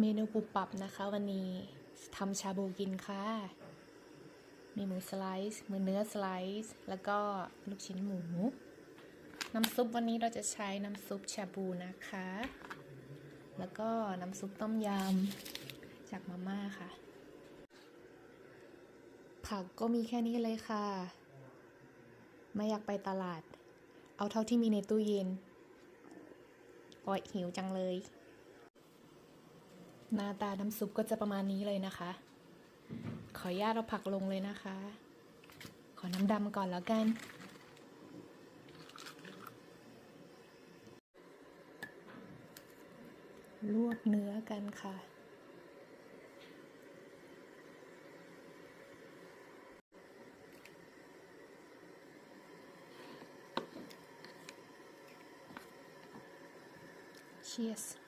เมนูปุบปับนะคะวันนี้ทำชาบูกินค่ะ มีหมูสไลซ์มือเนื้อสไลซ์แล้วก็ลูกชิ้นหมู น้ำซุปวันนี้เราจะใช้น้ำซุปชาบูนะคะ แล้วก็น้ำซุปต้มยำจากมาม่าค่ะ ผักก็มีแค่นี้เลยค่ะ ไม่อยากไปตลาด เอาเท่าที่มีในตู้เย็นโอ้ยหิวจังเลย หน้าตาน้ำซุปก็จะประมาณนี้เลยนะคะ ขออนุญาตเอาผักลงเลยนะคะ ขอน้ำดำก่อนแล้วกัน ลวกเนื้อกันค่ะ Cheers